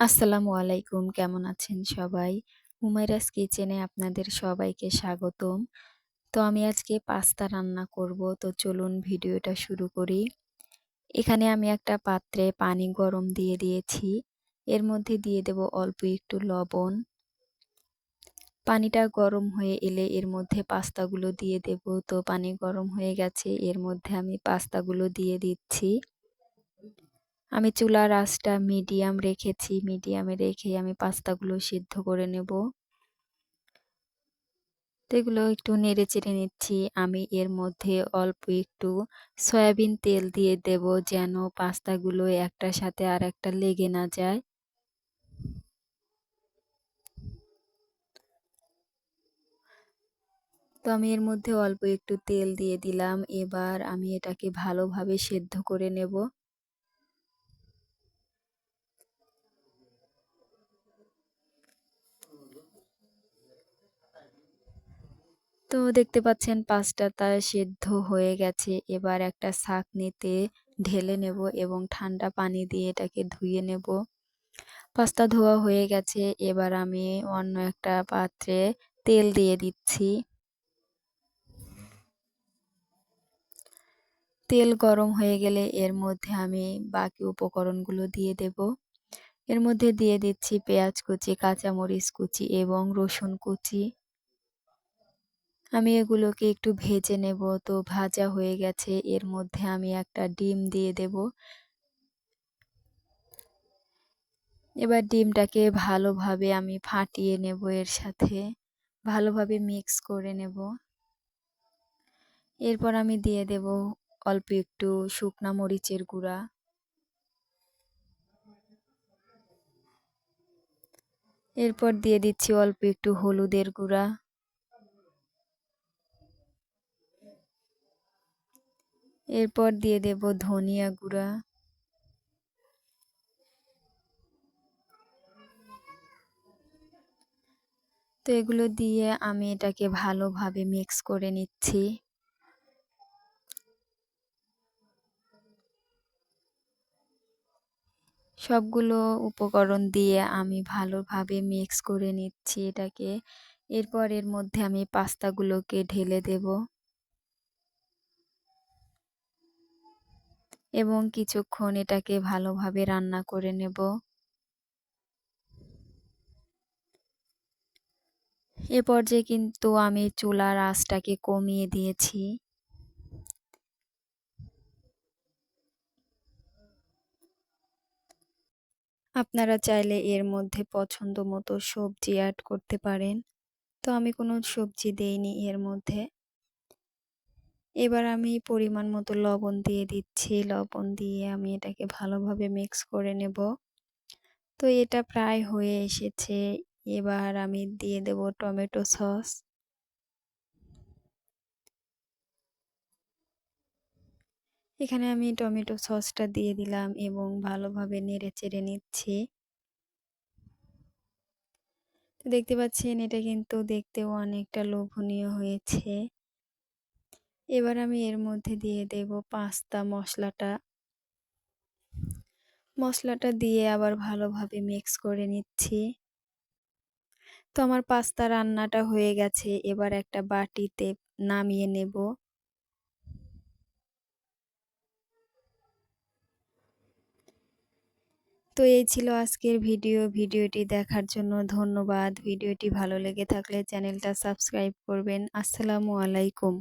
আসসালামু আলাইকুম, কেমন আছেন সবাই? হুমায়রাস কিচেনে আপনাদের সবাইকে স্বাগতম। তো আমি আজকে পাস্তা রান্না করব, তো চলুন ভিডিওটা শুরু করি। এখানে আমি একটা পাত্রে পানি গরম দিয়ে দিয়েছি। এর মধ্যে দিয়ে দেব অল্প একটু লবণ। পানিটা গরম হয়ে এলে এর মধ্যে পাস্তাগুলো দিয়ে দেব তো পানি গরম হয়ে গেছে, এর মধ্যে আমি পাস্তাগুলো দিয়ে দিচ্ছি। আমি চুলার আঁচটা মিডিয়াম রেখেছি, মিডিয়ামে রেখে আমি পাস্তাগুলো সিদ্ধ করে নেব। এগুলো একটু নেড়ে চেড়ে নিচ্ছি। আমি এর মধ্যে অল্প একটু সয়াবিন তেল দিয়ে দেব যেন পাস্তাগুলো একটার সাথে আর একটা লেগে না যায়। তো আমি এর মধ্যে অল্প একটু তেল দিয়ে দিলাম। এবার আমি এটাকে ভালোভাবে সেদ্ধ করে নেব। তো দেখতে পাচ্ছেন পাস্তাটা সেদ্ধ হয়ে গেছে। এবার একটা নিতে ঢেলে নেব এবং ঠান্ডা পানি দিয়ে এটাকে ধুয়ে নেব। পাস্তা ধোয়া হয়ে গেছে। এবার আমি অন্য একটা পাত্রে তেল দিয়ে দিচ্ছি। তেল গরম হয়ে গেলে এর মধ্যে আমি বাকি উপকরণগুলো দিয়ে দেব। এর মধ্যে দিয়ে দিচ্ছি পেঁয়াজ কুচি, কাঁচামরিচ কুচি এবং রসুন কুচি। আমি এগুলোকে একটু ভেজে নেব। তো ভাজা হয়ে গেছে। এর মধ্যে আমি একটা ডিম দিয়ে দেব। এবার ডিমটাকে ভালোভাবে আমি ফাটিয়ে নেব এর সাথে। ভালোভাবে মিক্স করে নেব। এরপর আমি দিয়ে দেব অল্প একটু শুকনা মরিচের গুঁড়া। এরপর দিয়ে দিচ্ছি অল্প একটু হলুদের গুঁড়া। এরপর দিয়ে দেব ধনিয়া গুঁড়া। তো এগুলো দিয়ে আমি এটাকে ভালোভাবে মিক্স করে নিচ্ছি। সবগুলো উপকরণ দিয়ে আমি ভালোভাবে মিক্স করে নিচ্ছি এটাকে। এরপর এর মধ্যে আমি পাস্তাগুলোকে ঢেলে দেব। এবং কিছুক্ষণ এটাকে ভালোভাবে রান্না করে নেব। এ পর্যায়ে কিন্তু আমি চুলার আঁচটাকে কমিয়ে দিয়েছি। আপনারা চাইলে এর মধ্যে পছন্দ মতো সবজি অ্যাড করতে পারেন। তো আমি কোনো সবজি দেইনি এর মধ্যে। এবার আমি পরিমাণ মতো লবণ দিয়ে দিচ্ছি। লবণ দিয়ে আমি এটাকে ভালোভাবে মিক্স করে নেব। তো এটা প্রায় হয়ে এসেছে। এবার আমি দিয়ে দেব টমেটো সস। এখানে আমি টমেটো সসটা দিয়ে দিলাম এবং ভালোভাবে নেড়ে চেড়ে নিচ্ছি। দেখতে পাচ্ছেন, এটা কিন্তু দেখতেও অনেকটা লোভনীয় হয়েছে। এবার আমি এর মধ্যে দিয়ে দেব পাস্তা মশলাটা। মশলাটা দিয়ে আবার ভালোভাবে মিক্স করে নিচ্ছি। তো আমার পাস্তা রান্নাটা হয়ে গেছে, এবার একটা বাটিতে নামিয়ে নেব। তো এই ছিল আজকের ভিডিও। ভিডিওটি দেখার জন্য ধন্যবাদ। ভিডিওটি ভালো লেগে থাকলে চ্যানেলটা সাবস্ক্রাইব করবেন। আসসালামু আলাইকুম।